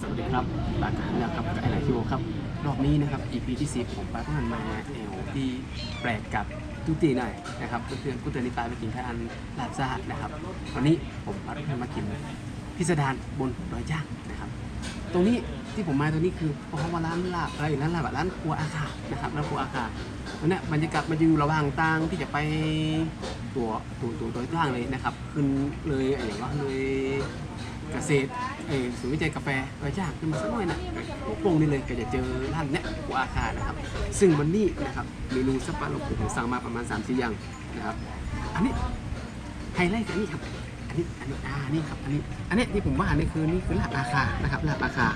สวัสดีครับปากกันแล้วครับกับไอไลคิวครับ รอบนี้นะครับ EP ที่ 10ผมปาก็มันมาแนวที่แปลกกับทุกตีหน่อยนะครับก็คือกูเตือนนิตายไปกินทานลาบซ่านะครับ วันนี้ผมพาทุกท่านมากินพิสดารบนดอยจ้างนะครับ ตรงนี้ที่ผมมาตรงนี้คือเพราะว่าร้านลาบอะไรอยู่ร้านลาบอะร้านครัวอาคานะครับร้านครัวอาคาตรงเนี้บรรยากาศมันจะอยู่ระหว่างทางที่จะไปตัวตัวตัวดอยจ้างเลยนะครับ ขึ้นเลยอะไรอย่างว่าเลย เกษตรเออศูนย์วิจัยกาแฟดอยจ้างขึ้นมาสักหน่อยนะโป่งนี่เลยก็จะเจอร้านเนี้ยครัวอาคานะครับ ซึ่งวันนี้นะครับเมนูสปาโลกุผมสั่งมาประมาณ3ามสี่อย่างนะครับ อันนี้ไฮไลท์คืออันนี้ครับ อันนี้อันนี้อ่านี่ครับอันนี้อันนี้ที่ผมว่านี่คือนี่คือลาบอาคานะครับลาบอาคา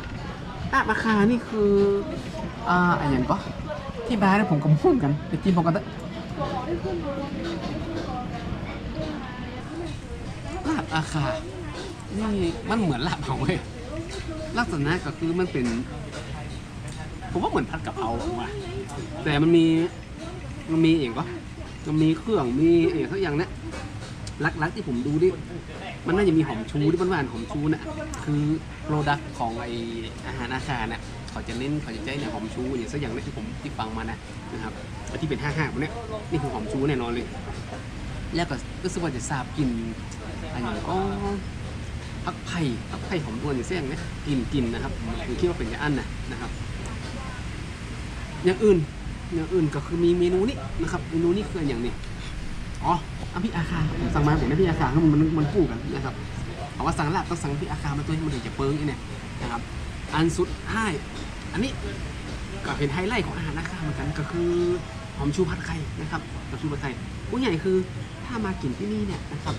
ลาบอาคานี่คืออ่าอะไรอย่างก็ที่บ้านนะผมก็พูดกันไปกินผมกันเถอะลาบอาคา นี่มันเหมือนลาบเผาเว้ยลักษณะก็คือมันเป็น ผมว่าเหมือนผัดกะเพราอะว่ะแต่มันมีมันมีเองก็มันมีเครื่องมีเองทุกอย่างเนี้ยลักๆที่ผมดูดิมันน่าจะมีหอมชูที่บ้านๆหอมชูน่ะคือโปรดักของไออาหารอาคารน่ะเขาจะเน้นเขาจะใช้เนี่ยหอมชูอย่างสักอย่างนี้ที่ผมที่ฟังมานะนะครับที่เป็นห้าห้าเนี่ยนี่คือหอมชูแน่นอนเลย แล้วก็รู้สึกว่าจะทราบกลิ่นอันอย่างก็ พักไผ่พักไผ่หอมดวนอย่างเสียงเนี่ยกลิ่นกลิ่นนะครับผมคิดว่าเป็นอย่างอันนะนะครับ อย่างอื่นอย่างอื่นก็คือมีเมนูนี้นะครับเมนูนี้คืออย่างนี้อ๋ออภิอาคาสั่งมาผมได้พี่อาคาครับมันมันคู่กันนะครับเอาว่าสั่งลาบต้องสั่งพี่อาคามาตัวให้มันถึงจะเปิ้งเนี่ยนะครับ อันสุดท้ายอันนี้ก็เป็นไฮไลท์ของอาหารอาคาเหมือนกันก็คือหอมชูผัดไข่นะครับหอมชูผัดไข่ผู้ใหญ่คือถ้ามากินที่นี่เนี่ยนะครับ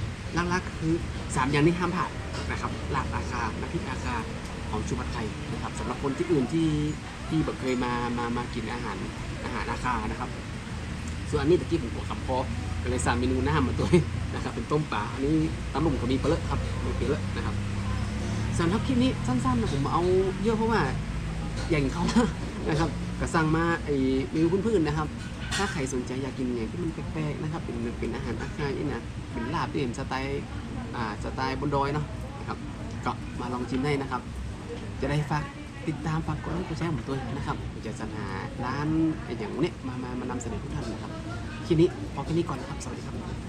ลักๆคือสามอย่างนี้ห้ามผ่าน นะครับลาบอาคาน้ำพริกอาคาหอมชูผัไข่นะครับสำหรับคนที่อื่นที่ที่แบบเคยมามามากินอาหารอาหารอาคานะครับ ส่วนอันนี้ตะกี้ผมหัวคำพอก็เลยสั่งเมนูหน้ามาตัวนี้นะครับ เป็นต้มปลาอันนี้ตำหนุ่มก็มีเปลือกครับมีเปลือกนะครับสำหรับคลิปนี้สั้นๆนะผมเอาเยอะเพราะว่าอย่างเขานะครับก็สั่งมาไอ้เมนูพื้นๆนะครับ ถ้าใครสนใจอยากกินอย่างที่มันแปลกๆนะครับ เป็นเป็นอาหารอาคารนี่นะเป็นลาบที่เป็นสไตล์อ่าสไตล์บนดอยเนาะ ก็มาลองชิมได้นะครับ จะได้ฝากติดตามฝากกดไลค์กดแชร์ผมตัวนะครับจะสรรหาร้านอย่างเนี้ยมามามานำเสนอทุกท่านนะครับคลิปนี้พอแค่นี้ก่อนนะครับ สวัสดีครับ